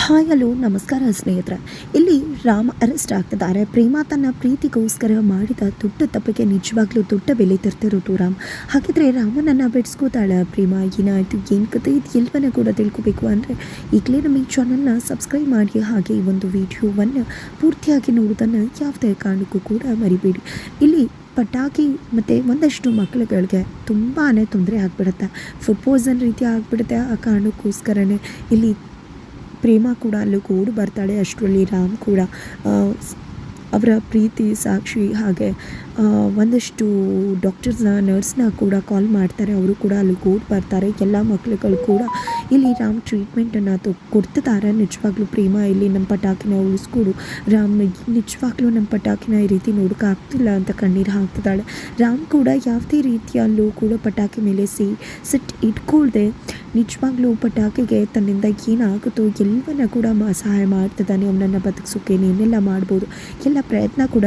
Hi, hello, ನಮಸ್ಕಾರ ಸ್ನೇಹಿತರೆ. ಇಲ್ಲಿ ರಾಮ ಅರೆಸ್ಟ್ ಆಗ್ತಿದ್ದಾರೆ. ಪ್ರೇಮ ತನ್ನ ಪ್ರೀತಿಗೋಸ್ಕರ ಮಾಡಿದ ದೊಡ್ಡ ತಪ್ಪಿಗೆ ನಿಜವಾಗ್ಲೂ ದೊಡ್ಡ ಬೆಲೆ ತರ್ತಿರೋದು ರಾಮ್. ಹಾಗಿದ್ರೆ ರಾಮನನ್ನು ಬೆಡ್ಸ್ಕೋತಾಳೆ ಪ್ರೇಮ. ಏನಾಯಿತು ಏನು ಕತೆ, ಇದು ಎಲ್ಲವನ್ನ ಕೂಡ ತಿಳ್ಕೊಬೇಕು ಅಂದರೆ ಈಗಲೇ ನಮ್ಮ ಈ ಚಾನಲ್ನ ಸಬ್ಸ್ಕ್ರೈಬ್ ಮಾಡಿ ಹಾಗೆ ಈ ಒಂದು ವಿಡಿಯೋವನ್ನು ಪೂರ್ತಿಯಾಗಿ ನೋಡೋದನ್ನು ಯಾವುದೇ ಕಾರಣಕ್ಕೂ ಕೂಡ ಮರಿಬೇಡಿ. ಇಲ್ಲಿ ಪಟಾಕಿ ಮತ್ತು ಒಂದಷ್ಟು ಮಕ್ಕಳುಗಳಿಗೆ ತುಂಬಾ ತೊಂದರೆ ಆಗಿಬಿಡುತ್ತೆ. ಫುಡ್ ಪಾಯ್ಸನ್ ರೀತಿ ಆಗಿಬಿಡುತ್ತೆ ಆ ಕಾರಣಕ್ಕೋಸ್ಕರನೇ. ಇಲ್ಲಿ ಪ್ರೇಮ ಕೂಡ ಅಲ್ಲೂ ಕೂಡಿ ಬರ್ತಾಳೆ, ಅಷ್ಟರಲ್ಲಿ ರಾಮ್ ಕೂಡ ಅವರ ಪ್ರೀತಿ, ಸಾಕ್ಷಿ ಹಾಗೆ ಒಂದಷ್ಟು ಡಾಕ್ಟರ್ಸ್ನ ನರ್ಸ್ನ ಕೂಡ ಕಾಲ್ ಮಾಡ್ತಾರೆ, ಅವರು ಕೂಡ ಅಲ್ಲಿ ಕೂಡಿ ಬರ್ತಾರೆ, ಎಲ್ಲ ಮಕ್ಕಳುಗಳು ಕೂಡ ಇಲ್ಲಿ ರಾಮ್ ಟ್ರೀಟ್ಮೆಂಟನ್ನು ತೊ ಕೊಡ್ತಿದ್ದಾರೆ ನಿಜವಾಗ್ಲೂ ಪ್ರೇಮ ಇಲ್ಲಿ ನಮ್ಮ ಪಟಾಕಿನ ಉಳಿಸ್ಕೊಡು, ರಾಮ್ ನಿಜವಾಗ್ಲೂ ನಮ್ಮ ಪಟಾಕಿನ ಈ ರೀತಿ ನೋಡೋಕ್ಕಾಗ್ತಿಲ್ಲ ಅಂತ ಕಣ್ಣೀರು ಹಾಕ್ತಿದ್ದಾಳೆ, ರಾಮ್ ಕೂಡ ಯಾವುದೇ ರೀತಿಯಲ್ಲೂ ಕೂಡ ಪಟಾಕಿ ಮೇಲೆ ಸಿ, ಸಿಟ್ಟು ಇಟ್ಕೊಳ್ದೆ ನಿಜವಾಗ್ಲೂ ಪಟಾಕಿಗೆ ತನ್ನಿಂದ ಏನಾಗುತ್ತೋ ಎಲ್ಲವನ್ನ ಕೂಡ ಸಹಾಯ ಮಾಡ್ತಿದ್ದಾನೆ ಅವನನ್ನು ಬದುಕಿಸೋಕೆ ಏನೆಲ್ಲ ಮಾಡ್ಬೋದು. ಎಲ್ಲ ಪ್ರಯತ್ನ ಕೂಡ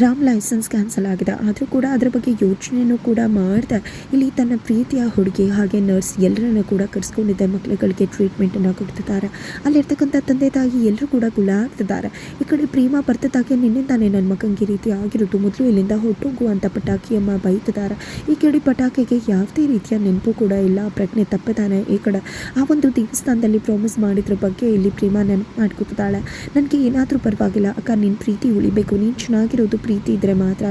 ರಾಮ್ ಲೈಸೆನ್ಸ್ ಕ್ಯಾನ್ಸಲ್ ಆಗಿದೆ. ಆದರೂ ಕೂಡ ಅದರ ಬಗ್ಗೆ ಯೋಚನೆಯೂ ಕೂಡ ಮಾಡ್ತಾ ಇಲ್ಲಿ ತನ್ನ ಪ್ರೀತಿಯ ಹುಡುಗಿ ಹಾಗೆ ನರ್ಸ್ ಎಲ್ಲರನ್ನು ಕೂಡ ಕರೆಸ್ಕೊಂಡಿದ್ದೆ ಮಕ್ಕಳುಗಳಿಗೆ ಟ್ರೀಟ್ಮೆಂಟನ್ನು ಕೊಡ್ತಿದ್ದಾರೆ. ಅಲ್ಲಿರ್ತಕ್ಕಂಥ ತಂದೆ ತಾಯಿ ಎಲ್ಲರೂ ಕೂಡ ಗುಳಾಡ್ತಿದ್ದಾರೆ ಈ ಕಡೆ ಪ್ರೇಮ ನಿನ್ನೆ ತಾನೇ ನನ್ನ ಮಗಂಗೆ ಈ ರೀತಿ ಆಗಿರೋದು. ಮೊದಲು ಇಲ್ಲಿಂದ ಹೊಟ್ಟೋಗು ಅಂತ ಪಟಾಕಿಯಮ್ಮ ಬೈತಿದ್ದಾರೆ. ಈ ಕಡೆ ಪಟಾಕಿಗೆ ಯಾವುದೇ ರೀತಿಯ ನೆನಪು ಕೂಡ ಇಲ್ಲ. ಪ್ರಜ್ಞೆ ತಪ್ಪದಾನೆ ಈ ಕಡೆ. ಆ ಒಂದು ದೇವಸ್ಥಾನದಲ್ಲಿ ಪ್ರಾಮಿಸ್ ಮಾಡಿದ್ರ ಬಗ್ಗೆ ಇಲ್ಲಿ ಪ್ರೇಮ ನೆನಪು ಮಾಡ್ಕೊತಿದ್ದಾಳೆ. ನನಗೆ ಏನಾದರೂ ಪರವಾಗಿಲ್ಲ. ಅಕ್ಕ ನಿನ್ನ ಪ್ರೀತಿ ಉಳಿಬೇಕು. ನೀನು ಚೆನ್ನಾಗಿರೋದು ಪ್ರೀತಿ ಇದ್ದರೆ ಮಾತ್ರ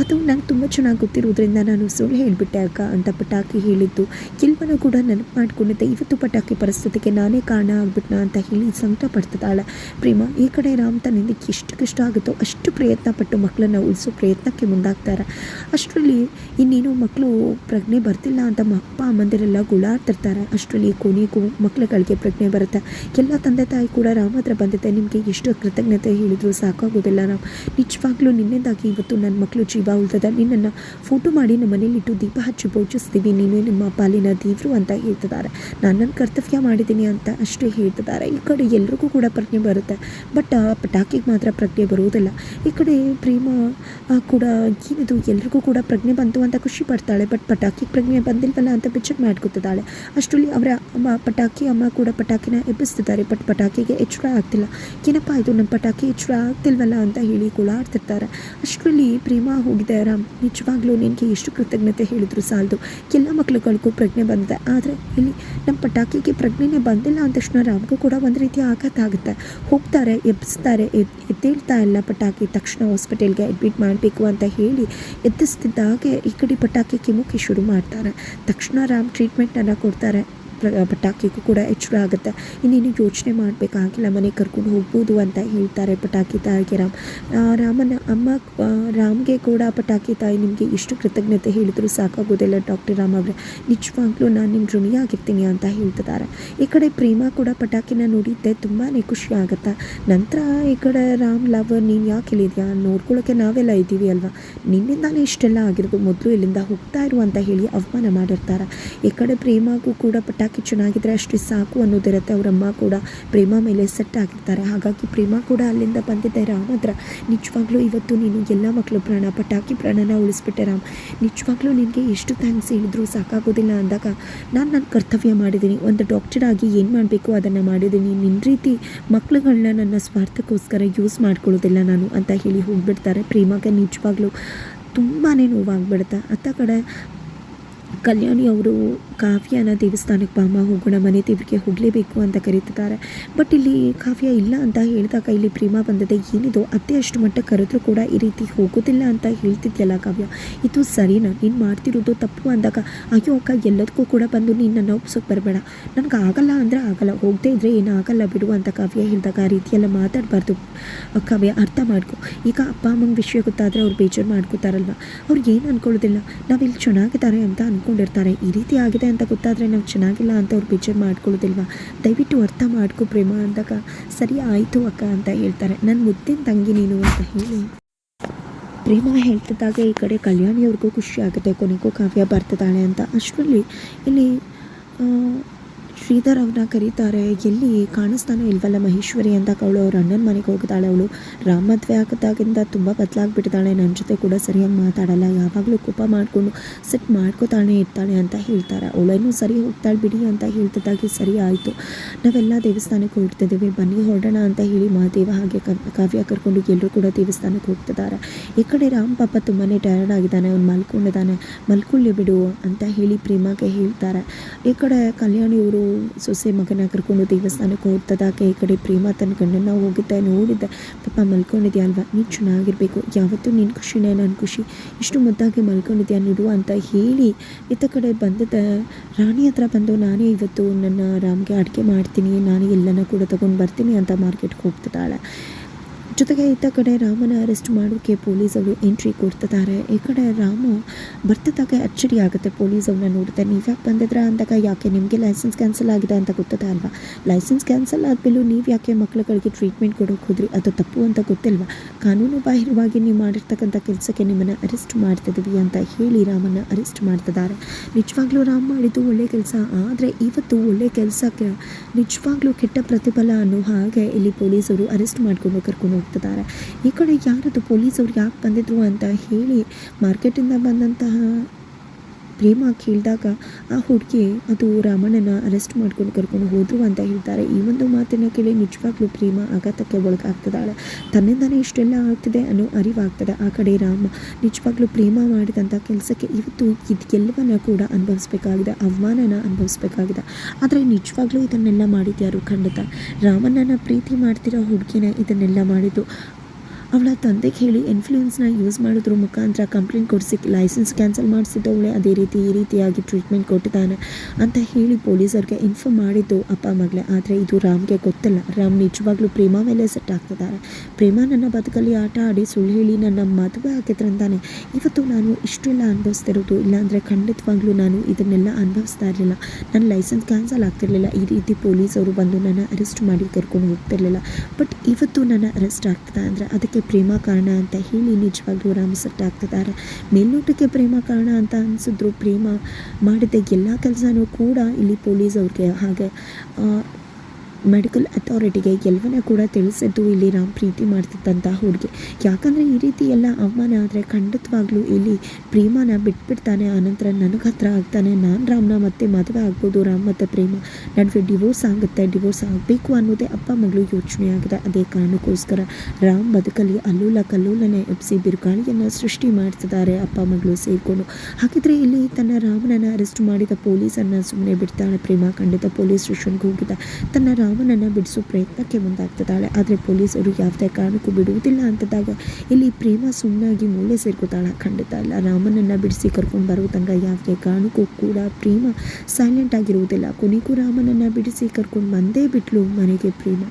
ಅದು ನಂಗೆ ತುಂಬ ಚೆನ್ನಾಗಿ ಗೊತ್ತಿರೋದ್ರಿಂದ ನಾನು ಸುಳ್ಳು ಹೇಳಿಬಿಟ್ಟೆ, ಅಕ್ಕ ಅಂತ ಪಟಾಕಿ ಹೇಳಿದ್ದು. ಕೆಲವನು ಕೂಡ ನೆನಪು ಮಾಡ್ಕೊಂಡಿದ್ದೆ, ಇವತ್ತು ಪಟಾಕಿ ಪರಿಸ್ಥಿತಿಗೆ ನಾನೇ ಕಾರಣ ಆಗ್ಬಿಟ್ನಾ? ಅಂತ ಹೇಳಿ ಸಂಕಟ ಪಡ್ತಿದ್ದಾಳೆ ಪ್ರೇಮ, ಈ ಕಡೆ ರಾಮ್ ತನ್ನಿಂದ ಎಷ್ಟು ಕಷ್ಟ ಆಗುತ್ತೋ ಅಷ್ಟು ಪ್ರಯತ್ನ ಪಟ್ಟು ಮಕ್ಕಳನ್ನ ಉಳಿಸೋ ಪ್ರಯತ್ನಕ್ಕೆ ಮುಂದಾಗ್ತಾರೆ. ಅಷ್ಟರಲ್ಲಿ ಇನ್ನೇನು ಮಕ್ಕಳು ಪ್ರಜ್ಞೆ ಬರ್ತಿಲ್ಲ ಅಂತ ಅಪ್ಪ, ಅಮ್ಮಂದಿರೆಲ್ಲ ಗುಳಾಡ್ತಿರ್ತಾರೆ. ಅಷ್ಟರಲ್ಲಿ ಕೊನೆಗೂ ಮಕ್ಕಳುಗಳಿಗೆ ಪ್ರಜ್ಞೆ ಬರುತ್ತೆ. ಎಲ್ಲ ತಂದೆ ತಾಯಿ ಕೂಡ ರಾಮ್ ಹತ್ರ ಬಂದಿದ್ದೆ, ನಿಮಗೆ ಎಷ್ಟು ಕೃತಜ್ಞತೆ ಹೇಳಿದರೂ ಸಾಕಾಗೋದಿಲ್ಲ ನಾವು ನಿಜವಾಗ್ಲೂ ನಿನ್ನಿಂದಾಗಿ ಇವತ್ತು ನನ್ನ ಮಕ್ಕಳು ಜೀವ ಉಳ್ತದ ನಿನ್ನನ್ನು ಫೋಟೋ ಮಾಡಿ ನಮ್ಮ ಮನೇಲಿಟ್ಟು ದೀಪ ಹಚ್ಚಿ ಪೂಜಿಸ್ತೀವಿ. ನೀನೇ ನಿಮ್ಮ ಪಾಲಿನ ದೇವರು ಅಂತ ಹೇಳ್ತಿದ್ದಾರೆ. ನಾನು ನನ್ನ ಕರ್ತವ್ಯ ಮಾಡಿದ್ದೀನಿ ಅಂತ ಅಷ್ಟೇ ಹೇಳ್ತಿದ್ದಾರೆ. ಈ ಕಡೆ ಎಲ್ರಿಗೂ ಕೂಡ ಪ್ರಜ್ಞೆ ಬರುತ್ತೆ. ಬಟ್ ಆ ಪಟಾಕಿಗೆ ಮಾತ್ರ ಪ್ರಜ್ಞೆ ಬರುವುದಿಲ್ಲ. ಈ ಕಡೆ ಪ್ರೇಮ ಕೂಡ ಏನಿದು ಎಲ್ರಿಗೂ ಕೂಡ ಪ್ರಜ್ಞೆ ಬಂತು ಅಂತ ಖುಷಿ ಪಡ್ತಾಳೆ. ಬಟ್ ಪಟಾಕಿಗೆ ಪ್ರಜ್ಞೆ ಬಂದಿಲ್ವಲ್ಲ ಅಂತ ಬಿಚ್ಚಕ್ ಮಾಡ್ಕೊತಿದ್ದಾಳೆ. ಅಷ್ಟರಲ್ಲಿ ಅವರ ಅಮ್ಮ ಪಟಾಕಿ, ಅಮ್ಮ ಕೂಡ ಪಟಾಕಿನ ಎಬ್ಬಿಸ್ತಿದ್ದಾರೆ. ಬಟ್ ಪಟಾಕಿಗೆ ಎಚ್ಚರ ಆಗ್ತಿಲ್ಲ. ಏನಪ್ಪ ಇದು? ನಮ್ಮ ಪಟಾಕಿ ಎಚ್ಚರ ಆಗ್ತಿಲ್ವಲ್ಲ ಅಂತ ಹೇಳಿ ಕುಳಾಡ್ತಿರ್ತಾರೆ ಅಷ್ಟರಲ್ಲಿ ಪ್ರೇಮ ಹೋಗಿದೆ ರಾಮ್. ನಿಜವಾಗ್ಲೂ ನಿನಗೆ ಎಷ್ಟು ಕೃತಜ್ಞತೆ ಹೇಳಿದ್ರು ಸಾಲದು. ಎಲ್ಲ ಮಕ್ಳುಗಳಿಗೂ ಪ್ರಜ್ಞೆ ಬಂದಿದೆ. ಆದರೆ ಇಲ್ಲಿ ನಮ್ಮ ಪಟಾಕಿಗೆ ಪ್ರಜ್ಞೆನೇ ಬಂದಿಲ್ಲ ಅಂದ ತಕ್ಷಣ ರಾಮ್ಗೂ ಕೂಡ ಒಂದು ರೀತಿ ಆಘಾತ ಆಗುತ್ತೆ. ಹೋಗ್ತಾರೆ, ಎಬ್ಬಿಸ್ತಾರೆ ಎದ್ ಎದ್ದೇಳ್ತಾ ಇಲ್ಲ ಪಟಾಕಿ. ತಕ್ಷಣ ಹಾಸ್ಪಿಟಲ್ಗೆ ಅಡ್ಮಿಟ್ ಮಾಡಬೇಕು ಅಂತ ಹೇಳಿ ಎದ್ದಿಸ್ತಿದ್ದಾಗೆ ಈ ಕಡೆ ಪಟಾಕಿ ಕಿಮುಕಿ ಶುರು ಮಾಡ್ತಾರೆ. ತಕ್ಷಣ ರಾಮ್ ಟ್ರೀಟ್ಮೆಂಟನ್ನು ಕೊಡ್ತಾರೆ. ಪಟಾಕಿಗೂ ಕೂಡ ಎಚ್ಚರ ಆಗುತ್ತೆ. ಇನ್ನೇನು ಯೋಚನೆ ಮಾಡಬೇಕಾಗಿಲ್ಲ, ಮನೆಗೆ ಕರ್ಕೊಂಡು ಹೋಗ್ಬೋದು ಅಂತ ಹೇಳ್ತಾರೆ ಪಟಾಕಿ ತಾಯಿಗೆ ರಾಮ್. ರಾಮನ ಅಮ್ಮ ರಾಮ್ಗೆ ಕೂಡ ಪಟಾಕಿ ತಾಯಿ ನಿಮಗೆ ಇಷ್ಟು ಕೃತಜ್ಞತೆ ಹೇಳಿದ್ರು ಸಾಕಾಗೋದಿಲ್ಲ ಡಾಕ್ಟರ್ ರಾಮ್ ಅವರೇ. ನಿಜವಾಗ್ಲೂ ನಾನು ನಿಮ್ಮ ಋಣಿಯಾಗಿರ್ತೀನಿ ಅಂತ ಹೇಳ್ತಿದ್ದಾರೆ. ಈ ಕಡೆ ಪ್ರೇಮ ಕೂಡ ಪಟಾಕಿನ ನೋಡಿದ್ದೆ ತುಂಬಾ ಖುಷಿ ಆಗುತ್ತೆ? ನಂತರ ಈ ಕಡೆ ರಾಮ್ ಲವ್ ನೀನು ಯಾಕೆ ಇಲ್ಲಿದ್ಯಾ? ನೋಡ್ಕೊಳ್ಳೋಕೆ ನಾವೆಲ್ಲ ಇದ್ದೀವಿ ಅಲ್ವಾ? ನಿನ್ನಿಂದಾನೇ ಇಷ್ಟೆಲ್ಲ ಆಗಿರೋದು, ಮೊದಲು ಇಲ್ಲಿಂದ ಹೋಗ್ತಾ ಇರು ಅಂತ ಹೇಳಿ ಅವಮಾನ ಮಾಡಿರ್ತಾರೆ. ಈ ಕಡೆ ಪ್ರೇಮಗೂ ಕೂಡ ಪಟಾಕಿ ಚೆನ್ನಾಗಿದ್ರೆ ಅಷ್ಟು ಸಾಕು ಅನ್ನೋದಿರುತ್ತೆ. ಅವರಮ್ಮ ಕೂಡ ಪ್ರೇಮ ಮೇಲೆ ಸೆಟ್ ಆಗಿರ್ತಾರೆ. ಹಾಗಾಗಿ ಪ್ರೇಮ ಕೂಡ ಅಲ್ಲಿಂದ ಬಂದಿದ್ದೆ ರಾಮ್ ಹತ್ರ ನಿಜವಾಗ್ಲೂ ಇವತ್ತು ನೀನು ಎಲ್ಲ ಮಕ್ಕಳು ಪ್ರಾಣ, ಪಟಾಕಿ ಪ್ರಾಣನ ಉಳಿಸ್ಬಿಟ್ಟೆ ರಾಮ್. ನಿಜವಾಗ್ಲೂ ನಿನಗೆ ಎಷ್ಟು ಥ್ಯಾಂಕ್ಸ್ ಹೇಳಿದ್ರು ಸಾಕಾಗೋದಿಲ್ಲ ಅಂದಾಗ ನಾನು ನನ್ನ ಕರ್ತವ್ಯ ಮಾಡಿದ್ದೀನಿ. ಒಂದು ಡಾಕ್ಟರ್ ಆಗಿ ಏನು ಮಾಡಬೇಕು ಅದನ್ನು ಮಾಡಿದ್ದೀನಿ. ನಿನ್ನ ರೀತಿ ಮಕ್ಳುಗಳನ್ನ ನನ್ನ ಸ್ವಾರ್ಥಕ್ಕೋಸ್ಕರ ಯೂಸ್ ಮಾಡ್ಕೊಳ್ಳೋದಿಲ್ಲ ನಾನು ಅಂತ ಹೇಳಿ ಹೋಗ್ಬಿಡ್ತಾರೆ. ಪ್ರೇಮಗೆ ನಿಜವಾಗ್ಲೂ ತುಂಬಾ ನೋವಾಗ್ಬಿಡುತ್ತೆ. ಅತ್ತ ಕಡೆ ಕಲ್ಯಾಣಿ ಅವರು ಕಾವ್ಯನ ದೇವಸ್ಥಾನಕ್ಕೆ ಬಾಮ ಹೋಗೋಣ, ಮನೆ ದೇವರಿಗೆ ಹೋಗಲೇಬೇಕು ಅಂತ ಕರೀತಿದ್ದಾರೆ. ಬಟ್ ಇಲ್ಲಿ ಕಾವ್ಯ ಇಲ್ಲ ಅಂತ ಹೇಳಿದಾಗ ಇಲ್ಲಿ ಪ್ರೇಮ ಬಂದದೆ. ಏನಿದೋ? ಅತ್ತೆ ಅಷ್ಟು ಮಟ್ಟ ಕರೆದ್ರೂ ಕೂಡ ಈ ರೀತಿ ಹೋಗೋದಿಲ್ಲ ಅಂತ ಹೇಳ್ತಿದ್ಯಲ್ಲ ಕಾವ್ಯ. ಇದು ಸರಿನಾ? ನೀನು ಮಾಡ್ತಿರೋದು ತಪ್ಪು ಅಂದಾಗ, ಅಯ್ಯೋ ಅಕ್ಕ, ಎಲ್ಲದಕ್ಕೂ ಕೂಡ ಬಂದು ನೀನು ನನ್ನ ಬರಬೇಡ. ನನಗೆ ಆಗಲ್ಲ ಅಂದರೆ ಆಗಲ್ಲ. ಹೋಗದೇ ಇದ್ದರೆ ಏನೂ ಆಗಲ್ಲ ಬಿಡು ಅಂತ ಕಾವ್ಯ ಹೇಳಿದಾಗ ಆ ರೀತಿಯೆಲ್ಲ ಮಾತಾಡಬಾರ್ದು. ಕಾವ್ಯ, ಅರ್ಥ ಮಾಡ್ಕೊ. ಈಗ ಅಪ್ಪ, ಅಮ್ಮಂಗೆ ವಿಷಯ ಗೊತ್ತಾದರೆ ಅವ್ರು ಬೇಜಾರು ಮಾಡ್ಕೋತಾರಲ್ವ? ಅವ್ರು ಏನು ಅನ್ಕೊಳ್ಳೋದಿಲ್ಲ. ಇಲ್ಲಿ ಚೆನ್ನಾಗಿದ್ದಾರೆ ಅಂತ ಅಂದ್ಕೊಂಡಿರ್ತಾರೆ ಈ ರೀತಿ ಆಗಿದೆ ಅಂತ ಗೊತ್ತಾದರೆ ನಾವು ಚೆನ್ನಾಗಿಲ್ಲ ಅಂತ ಅವ್ರು ಬೇಜಾರು ಮಾಡ್ಕೊಳ್ಳೋದಿಲ್ವಾ? ದಯವಿಟ್ಟು ಅರ್ಥ ಮಾಡ್ಕೊ ಪ್ರೇಮ ಅಂದಾಗ ಸರಿ ಆಯಿತು ಅಕ್ಕ ಅಂತ ಹೇಳ್ತಾರೆ. ನನ್ನ ಮುದ್ದಿನ ತಂಗಿ ನೀನು ಅಂತ ಹೇಳಿ. ಪ್ರೇಮ ಹೇಳ್ತಿದ್ದಾಗ ಈ ಕಡೆ ಕಲ್ಯಾಣಿಯವ್ರಿಗೂ ಖುಷಿ ಆಗುತ್ತೆ. ಕೊನೆಗೂ ಕಾವ್ಯ ಬರ್ತಿದ್ದಾಳೆ ಅಂತ. ಅಷ್ಟರಲ್ಲಿ ಇಲ್ಲಿ ಶ್ರೀಧರ್ ಅವ್ರನ್ನ ಕರೀತಾರೆ. ಎಲ್ಲಿ ಕಾಣಿಸ್ತಾನೆ ಇಲ್ವಲ್ಲ ಮಹೇಶ್ವರಿ ಅಂತ ಅವಳು ಅವ್ರ ಅಣ್ಣನ ಮನೆಗೆ ಹೋಗ್ತಾಳೆ ಅವಳು. ರಾಮ್ ಮದುವೆ ಆಗದಾಗಿಂದ ತುಂಬ ಬದಲಾಗ್ಬಿಟ್ಟಿದ್ದಾಳೆ. ನನ್ನ ಜೊತೆ ಕೂಡ ಸರಿಯಾಗಿ ಮಾತಾಡಲ್ಲ. ಯಾವಾಗಲೂ ಕೋಪ ಮಾಡಿಕೊಂಡು ಸೆಟ್ ಮಾಡ್ಕೋತಾನೆ ಇರ್ತಾಳೆ ಅಂತ ಹೇಳ್ತಾರೆ. ಅವಳೇನು ಸರಿ ಹೋಗ್ತಾಳೆ ಬಿಡಿ ಅಂತ ಹೇಳ್ತಿದ್ದಾಗೆ ಸರಿ ಆಯಿತು. ನಾವೆಲ್ಲ ದೇವಸ್ಥಾನಕ್ಕೆ ಹೊರಡ್ತಿದ್ದೀವಿ ಬನ್ನಿ ಹೊರಡೋಣ ಅಂತ ಹೇಳಿ ಮಾದೇವ ಹಾಗೆ ಕವ್- ಕಾವ್ಯ ಕರ್ಕೊಂಡು ಎಲ್ಲರೂ ಕೂಡ ದೇವಸ್ಥಾನಕ್ಕೆ ಹೋಗ್ತಿದ್ದಾರೆ. ಈ ಕಡೆ ರಾಮ್ ಪಾಪ ತುಂಬಾ ಟಯರ್ಡ್ ಆಗಿದ್ದಾನೆ. ಅವ್ನು ಮಲ್ಕೊಂಡಿದ್ದಾನೆ. ಮಲ್ಕೊಳ್ಳಿ ಬಿಡು ಅಂತ ಹೇಳಿ ಪ್ರೇಮಾಗೆ ಹೇಳ್ತಾರೆ. ಈ ಕಡೆ ಕಲ್ಯಾಣಿ ಅವರು ಸೊಸೆ ಮಗನ ಕರ್ಕೊಂಡು ದೇವಸ್ಥಾನಕ್ಕೆ ಹೋಗ್ತದಾಕೆ ಈ ಕಡೆ ಪ್ರೇಮ ತನ್ನ ಗಂಡನ್ನ ಹೋಗಿದ್ದೆ, ನೋಡಿದ್ದೆ. ಪಾಪ ಮಲ್ಕೊಂಡಿದ್ಯಾ ಅಲ್ವಾ? ನೀನು ಚೆನ್ನಾಗಿರಬೇಕು. ಯಾವತ್ತೂ ನಿನ್ನ ಖುಷಿನೇ ನನ್ನ ಖುಷಿ. ಇಷ್ಟು ಮುದ್ದಾಗಿ ಮಲ್ಕೊಂಡಿದ್ಯಾ ನೋಡು ಅಂತ ಹೇಳಿ ಇತ್ತ ಕಡೆ ಬಂದದ ರಾಣಿ ಹತ್ರ ಬಂದು, ನಾನೇ ಇವತ್ತು ನನ್ನ ರಾಮ್ಗೆ ಅಡುಗೆ ಮಾಡ್ತೀನಿ. ನಾನು ಎಲ್ಲನ ಕೂಡ ತಗೊಂಡು ಬರ್ತೀನಿ ಅಂತ ಮಾರ್ಕೆಟ್ಗೆ ಹೋಗ್ತಿದ್ದಾಳೆ. ಜೊತೆಗೆ ಇತ್ತ ಕಡೆ ರಾಮನ ಅರೆಸ್ಟ್ ಮಾಡೋಕ್ಕೆ ಪೊಲೀಸ್ ಅವರು ಎಂಟ್ರಿ ಕೊಡ್ತಿದ್ದಾರೆ. ಈ ಕಡೆ ರಾಮ ಬರ್ತಿದ್ದಾಗ ಅಚ್ಚರಿ ಆಗುತ್ತೆ. ಪೊಲೀಸ್ ಅವ್ರನ್ನ ನೋಡುತ್ತೆ ನೀವು ಯಾಕೆ ಬಂದಿದ್ರ? ಅಂದಾಗ, ಯಾಕೆ ನಿಮಗೆ ಲೈಸೆನ್ಸ್ ಕ್ಯಾನ್ಸಲ್ ಆಗಿದೆ? ಅಂತ ಗೊತ್ತದ ಅಲ್ವಾ? ಲೈಸೆನ್ಸ್ ಕ್ಯಾನ್ಸಲ್ ಆದಮೇಲೂ ನೀವು ಯಾಕೆ ಮಕ್ಕಳುಗಳಿಗೆ ಟ್ರೀಟ್ಮೆಂಟ್ ಕೊಡೋಕೆ ಹೋದ್ರಿ? ಅದು ತಪ್ಪು ಅಂತ ಗೊತ್ತಿಲ್ವಾ? ಕಾನೂನು ಬಾಹಿರವಾಗಿ ನೀವು ಮಾಡಿರ್ತಕ್ಕಂಥ ಕೆಲಸಕ್ಕೆ ನಿಮ್ಮನ್ನು ಅರೆಸ್ಟ್ ಮಾಡ್ತಿದ್ದೀವಿ ಅಂತ ಹೇಳಿ ರಾಮನ ಅರೆಸ್ಟ್ ಮಾಡ್ತಿದ್ದಾರೆ. ನಿಜವಾಗ್ಲೂ ರಾಮ್ ಮಾಡಿದ್ದು ಒಳ್ಳೆ ಕೆಲಸ. ಆದರೆ ಇವತ್ತು ಒಳ್ಳೆ ಕೆಲಸಕ್ಕೆ ನಿಜವಾಗ್ಲೂ ಕೆಟ್ಟ ಪ್ರತಿಫಲ ಅನ್ನೋ ಹಾಗೆ ಇಲ್ಲಿ ಪೊಲೀಸರು ಅರೆಸ್ಟ್ ಮಾಡಿಕೊಂಡು ಕರ್ಕೊಂಡು ಹೋಗ್ತಿದ್ದಾರೆ ಈ ಕಡೆ ಯಾರದು ಪೊಲೀಸವ್ರು ಯಾಕೆ ಬಂದಿದ್ರು ಅಂತ ಹೇಳಿ ಮಾರ್ಕೆಟಿಂದ ಬಂದಂತಹ ಪ್ರೇಮ ಕೇಳಿದಾಗ ಆ ಹುಡುಗಿ ಅದು ರಾಮಣ್ಣನ ಅರೆಸ್ಟ್ ಮಾಡ್ಕೊಂಡು ಕರ್ಕೊಂಡು ಹೋದ್ರು ಅಂತ ಹೇಳ್ತಾರೆ. ಈ ಒಂದು ಮಾತಿನ ಕೇಳಿ ನಿಜವಾಗ್ಲೂ ಪ್ರೇಮ ಆಘಾತಕ್ಕೆ ಒಳಗಾಗ್ತದಾಳೆ ತನ್ನಿಂದಾನೇ ಇಷ್ಟೆಲ್ಲ ಆಗ್ತಿದೆ ಅನ್ನೋ ಅರಿವಾಗ್ತದೆ. ಆ ಕಡೆ ರಾಮ ನಿಜವಾಗ್ಲೂ ಪ್ರೇಮ ಮಾಡಿದಂಥ ಕೆಲಸಕ್ಕೆ ಇವತ್ತು ಇದೆಲ್ಲವನ್ನ ಕೂಡ ಅನುಭವಿಸ್ಬೇಕಾಗಿದೆ. ಅವಮಾನನ ಅನುಭವಿಸ್ಬೇಕಾಗಿದೆ. ಆದರೆ ನಿಜವಾಗ್ಲೂ ಇದನ್ನೆಲ್ಲ ಮಾಡಿದ್ಯಾರು ಖಂಡಿತ? ರಾಮಣ್ಣನ ಪ್ರೀತಿ ಮಾಡ್ತಿರೋ ಹುಡುಗಿನ ಇದನ್ನೆಲ್ಲ ಮಾಡಿದ್ದು. ಅವಳ ತಂದೆಗೆ ಹೇಳಿ ಇನ್ಫ್ಲೂಯೆನ್ಸ್ನ ಯೂಸ್ ಮಾಡೋದ್ರ ಮುಖಾಂತರ ಕಂಪ್ಲೇಂಟ್ ಕೊಡಿಸಿ ಲೈಸೆನ್ಸ್ ಕ್ಯಾನ್ಸಲ್ ಮಾಡಿಸಿದವಳೆ ಅದೇ ರೀತಿ ಈ ರೀತಿಯಾಗಿ ಟ್ರೀಟ್ಮೆಂಟ್ ಕೊಟ್ಟಿದ್ದಾನೆ ಅಂತ ಹೇಳಿ ಪೊಲೀಸರಿಗೆ ಇನ್ಫಾರ್ಮ್ ಮಾಡಿದ್ದು ಅಪ್ಪ ಮಗಳೇ. ಆದರೆ ಇದು ರಾಮ್ಗೆ ಗೊತ್ತಿಲ್ಲ. ರಾಮ್ ನಿಜವಾಗ್ಲೂ ಪ್ರೇಮ ಮೇಲೆ ಸೆಟ್ ಆಗ್ತಿದ್ದಾರೆ. ಪ್ರೇಮ ನನ್ನ ಬದುಕಲ್ಲಿ ಆಟ ಆಡಿ ಸುಳ್ಳು ಹೇಳಿ ನನ್ನ ಮದುವೆ ಹಾಕಿದ್ರಂತಾನೆ ಇವತ್ತು ನಾನು ಇಷ್ಟೆಲ್ಲ ಅನುಭವಿಸ್ತಿರೋದು. ಇಲ್ಲಾಂದರೆ ಖಂಡಿತವಾಗ್ಲೂ ನಾನು ಇದನ್ನೆಲ್ಲ ಅನುಭವಿಸ್ತಾ ಇರಲಿಲ್ಲ. ನನ್ನ ಲೈಸೆನ್ಸ್ ಕ್ಯಾನ್ಸಲ್ ಆಗ್ತಿರಲಿಲ್ಲ. ಈ ರೀತಿ ಪೊಲೀಸರು ಬಂದು ನನ್ನ ಅರೆಸ್ಟ್ ಮಾಡಿ ಕರ್ಕೊಂಡು ಹೋಗ್ತಿರಲಿಲ್ಲ. ಬಟ್ ಇವತ್ತು ನನ್ನ ಅರೆಸ್ಟ್ ಆಗ್ತಿದೆ ಅಂದರೆ ಅದಕ್ಕೆ ಪ್ರೇಮ ಕಾರಣ ಅಂತ ಹೇಳಿ ನಿಜವಾಗ್ಲೂ ರಾಮ ಸೆಟ್ ಆಗ್ತಿದ್ದಾರೆ ಮೇಲ್ನೋಟಕ್ಕೆ ಪ್ರೇಮ ಕಾರಣ ಅಂತ ಅನಿಸಿದ್ರು. ಪ್ರೇಮ ಮಾಡಿದ ಎಲ್ಲ ಕೆಲಸನೂ ಕೂಡ ಇಲ್ಲಿ ಪೊಲೀಸ್ ಅವ್ರಿಗೆ ಹಾಗೆ ಮೆಡಿಕಲ್ ಅಥಾರಿಟಿಗೆ ಎಲ್ಲವನ್ನ ಕೂಡ ತಿಳಿಸಿದ್ದು ಇಲ್ಲಿ ರಾಮ್ ಪ್ರೀತಿ ಮಾಡ್ತಿದ್ದಂಥ ಹುಡುಗಿ. ಯಾಕಂದರೆ ಈ ರೀತಿ ಎಲ್ಲ ಅವಮಾನ ಆದರೆ ಖಂಡಿತವಾಗ್ಲೂ ಇಲ್ಲಿ ಪ್ರೇಮನ ಬಿಟ್ಬಿಡ್ತಾನೆ. ಆನಂತರ ನನಗೆ ಹತ್ರ ಆಗ್ತಾನೆ. ನಾನು ರಾಮ್ನ ಮತ್ತೆ ಮದುವೆ ಆಗ್ಬೋದು. ರಾಮ್ ಮತ್ತು ಪ್ರೇಮ ನಡುವೆ ಡಿವೋರ್ಸ್ ಆಗುತ್ತೆ. ಡಿವೋರ್ಸ್ ಆಗಬೇಕು ಅನ್ನೋದೇ ಅಪ್ಪ ಮಗಳು ಯೋಚನೆ ಆಗಿದೆ ಅದೇ ಕಾರಣಕ್ಕೋಸ್ಕರ ರಾಮ್ ಬದುಕಲ್ಲಿ ಅಲ್ಲೂಲ ಕಲ್ಲೂಲನೆ ಎಬ್ಸಿ ಬಿರುಗಾಳಿಯನ್ನು ಸೃಷ್ಟಿ ಮಾಡ್ತಿದ್ದಾರೆ ಅಪ್ಪ ಮಗಳು ಸೇರಿಕೊಂಡು. ಹಾಗಿದ್ರೆ ಇಲ್ಲಿ ತನ್ನ ರಾಮನನ್ನು ಅರೆಸ್ಟ್ ಮಾಡಿದ ಪೊಲೀಸನ್ನು ಸುಮ್ಮನೆ ಬಿಡ್ತಾಳೆ ಪ್ರೇಮ. ಖಂಡಿತ ಪೊಲೀಸ್ ಸ್ಟೇಷನ್ಗೆ ಹೋಗಿದ್ದ ತನ್ನ ರಾಮನನ್ನು ಬಿಡಿಸೋ ಪ್ರಯತ್ನಕ್ಕೆ ಮುಂದಾಗ್ತಿದ್ದಾಳೆ. ಆದರೆ ಪೊಲೀಸರು ಯಾವುದೇ ಕಾರಣಕ್ಕೂ ಬಿಡುವುದಿಲ್ಲ ಅಂತದಾಗ ಇಲ್ಲಿ ಪ್ರೇಮ ಸುಮ್ಮನಾಗಿ ಮೂಲೆ ಸೇರ್ಕೋತಾಳೆ. ಖಂಡಿತ ಇಲ್ಲ ರಾಮನನ್ನು ಬಿಡಿಸಿ ಕರ್ಕೊಂಡು ಬರೋ ಯಾವುದೇ ಕಾರಣಕ್ಕೂ ಕೂಡ ಪ್ರೇಮ ಸೈಲೆಂಟ್ ಆಗಿರುವುದಿಲ್ಲ. ಕೊನೆಗೂ ರಾಮನನ್ನು ಬಿಡಿಸಿ ಕರ್ಕೊಂಡು ಬಂದೇ ಬಿಟ್ಲು ಮನೆಗೆ ಪ್ರೇಮ.